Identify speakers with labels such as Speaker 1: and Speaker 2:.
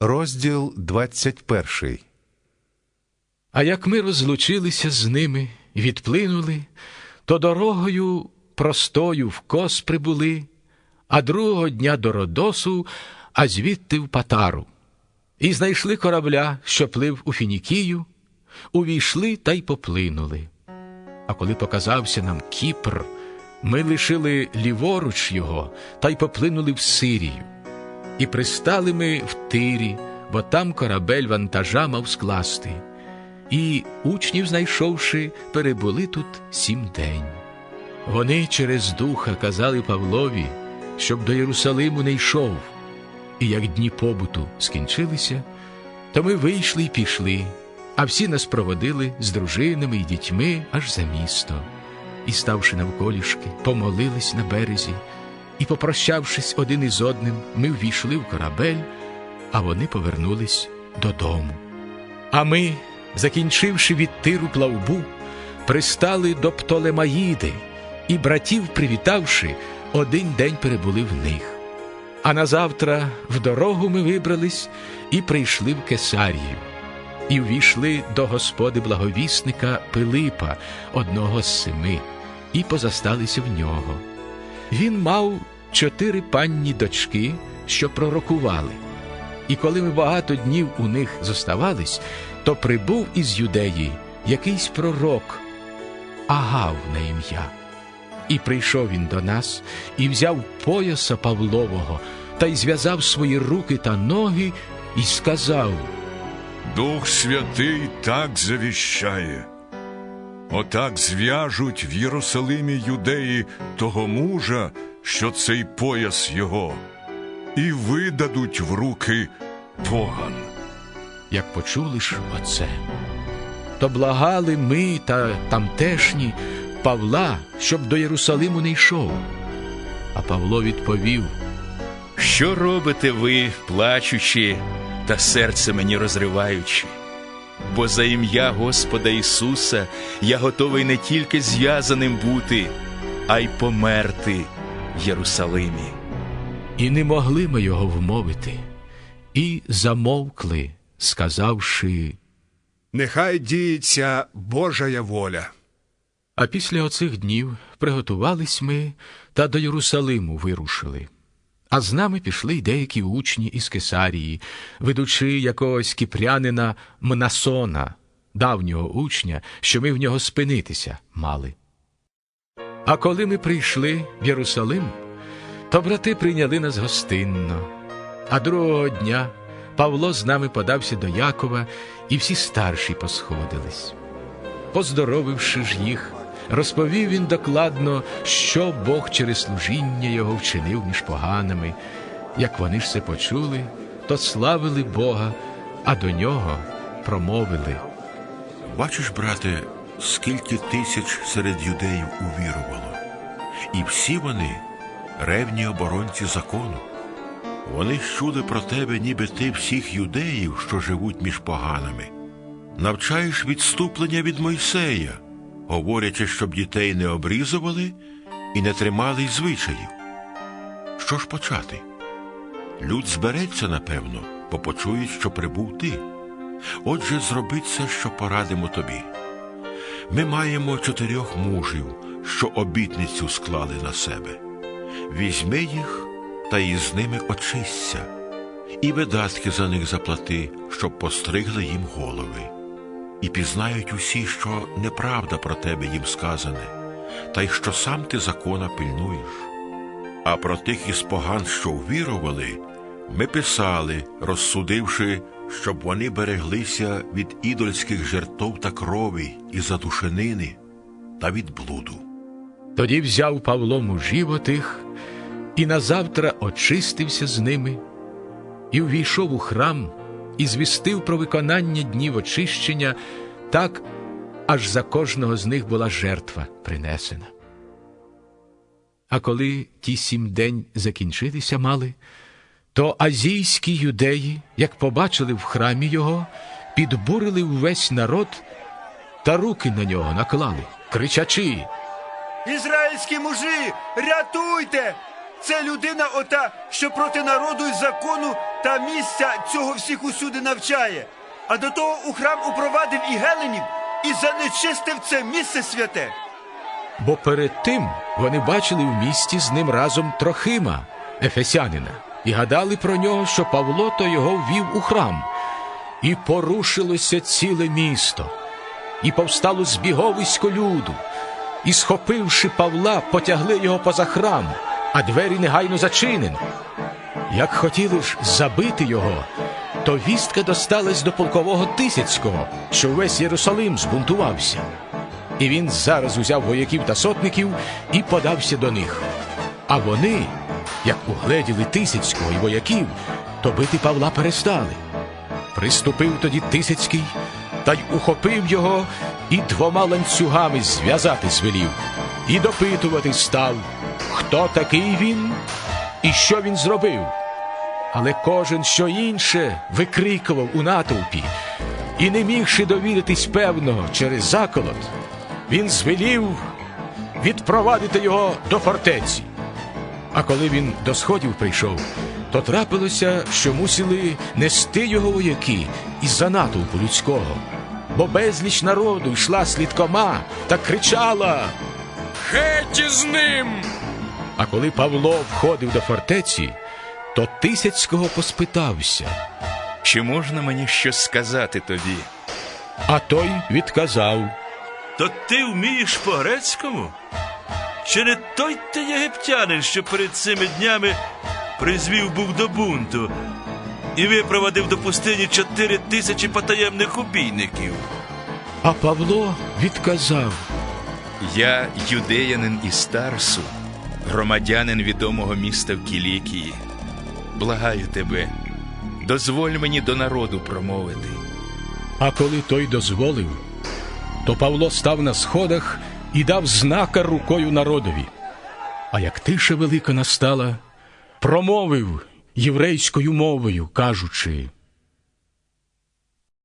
Speaker 1: Розділ 21.
Speaker 2: А як ми розлучилися з ними і відплинули, то дорогою простою в кос прибули, а другого дня до Родосу, а звідти в Патару. І знайшли корабля, що плив у Фінікію, увійшли та й поплинули. А коли показався нам Кіпр, ми лишили ліворуч його та й поплинули в Сирію. І пристали ми в тирі, бо там корабель вантажа мав скласти. І учнів, знайшовши, перебули тут сім день. Вони через духа казали Павлові, щоб до Єрусалиму не йшов. І як дні побуту скінчилися, то ми вийшли й пішли, а всі нас проводили з дружинами і дітьми аж за місто. І, ставши навколішки, помолились на березі, і, попрощавшись один із одним, ми ввійшли в корабель, а вони повернулись додому. А ми, закінчивши від тиру плавбу, пристали до Птолемаїди і братів, привітавши, один день перебули в них. А назавтра в дорогу ми вибрались і прийшли в Кесарію, і ввійшли до господи благовісника Пилипа, одного з семи, і позасталися в нього. Він мав чотири панні дочки, що пророкували. І коли ми багато днів у них зоставались, то прибув із юдеї якийсь пророк, Агав на ім'я. І прийшов він до нас, і взяв пояса Павлового, та й зв'язав свої руки та ноги, і сказав:
Speaker 3: Дух Святий так завіщає. Отак зв'яжуть в Єрусалимі юдеї того мужа, що цей пояс його, і видадуть в руки поган.
Speaker 2: Як почули ж оце, то благали ми та тамтешні Павла, щоб до Єрусалиму не йшов. А Павло відповів:
Speaker 4: Що робите ви, плачучи та серце мені розриваючи? Бо за ім'я Господа Ісуса я готовий не тільки зв'язаним бути, а й померти Єрусалимі.
Speaker 2: І не могли ми його вмовити, і замовкли, сказавши.
Speaker 5: Нехай діється Божая воля.
Speaker 2: А після оцих днів приготувались ми та до Єрусалиму вирушили. А з нами пішли й деякі учні із Кесарії, ведучи якогось кіпрянина Мнасона, давнього учня, що ми в нього спинитися мали. А коли ми прийшли в Єрусалим, то брати прийняли нас гостинно. А другого дня Павло з нами подався до Якова, і всі старші посходились. Поздоровивши ж їх, розповів він докладно, що Бог через служіння його вчинив між поганими. Як вони ж це почули, то славили Бога, а до нього промовили.
Speaker 6: Бачиш, брате, скільки тисяч серед юдеїв увірувало, і всі вони ревні оборонці закону. Вони чули про тебе, ніби ти всіх юдеїв, що живуть між поганими. Навчаєш відступлення від Мойсея, говорячи, щоб дітей не обрізували і не тримали й звичаїв. Що ж почати? Люд збереться, напевно, бо почують, що прибув ти. Отже, зроби це, що порадимо тобі. Ми маємо чотирьох мужів, що обітницю склали на себе. Візьми їх та із ними очисться, і видатки за них заплати, щоб постригли їм голови. І пізнають усі, що неправда про тебе їм сказане, та й що сам ти закона пильнуєш. А про тих із поган, що ввірували, ми писали, розсудивши, щоб вони береглися від ідольських жертв та крові і задушенини та від блуду.
Speaker 2: Тоді взяв Павло мужів отих, і назавтра очистився з ними, і увійшов у храм, і звістив про виконання днів очищення, так аж за кожного з них була жертва принесена. А коли ті сім день закінчитися мали, то азійські юдеї, як побачили в храмі його, підбурили увесь народ та руки на нього наклали, кричачи.
Speaker 7: Ізраїльські мужі, рятуйте! Це людина ота, що проти народу і закону та місця цього всіх усюди навчає. А до того у храм упровадив і геленів, і занечистив це місце святе.
Speaker 2: Бо перед тим вони бачили в місті з ним разом Трохима, ефесянина, і гадали про нього, що Павло то його ввів у храм. І порушилося ціле місто, і повстало збіговисько люду, і, схопивши Павла, потягли його поза храм, а двері негайно зачинені. Як хотіли ж забити його, то вістка досталась до полкового Тисяцького, що весь Єрусалим збунтувався. І він зараз узяв вояків та сотників і подався до них. А вони, як угледіли Тисяцького і вояків, то бити Павла перестали. Приступив тоді Тисяцький та й ухопив його і двома ланцюгами зв'язати звелів, і допитувати став, хто такий він і що він зробив. Але кожен що інше викрикував у натовпі, і не мігши довідатись певного через заколот, він звелів відпровадити його до фортеці. А коли він до сходів прийшов, то трапилося, що мусили нести його вояки із-за натовпу людського, бо безліч народу йшла слідкома та кричала Геть із ним! А коли Павло входив до фортеці, то Тисяцького поспитався,
Speaker 4: Чи можна мені щось сказати тобі?
Speaker 2: а той відказав.
Speaker 8: То ти вмієш по-грецькому? Чи не той ти єгиптянин, що перед цими днями призвів був до бунту і випровадив до пустині чотири тисячі потаємних убійників?
Speaker 2: А Павло відказав.
Speaker 4: Я юдеянин із Тарсу, громадянин відомого міста в Кілікії. Благаю тебе, дозволь мені до народу промовити.
Speaker 2: А коли той дозволив, то Павло став на сходах і дав знака рукою народові. А як тиша велика настала, промовив єврейською мовою, кажучи: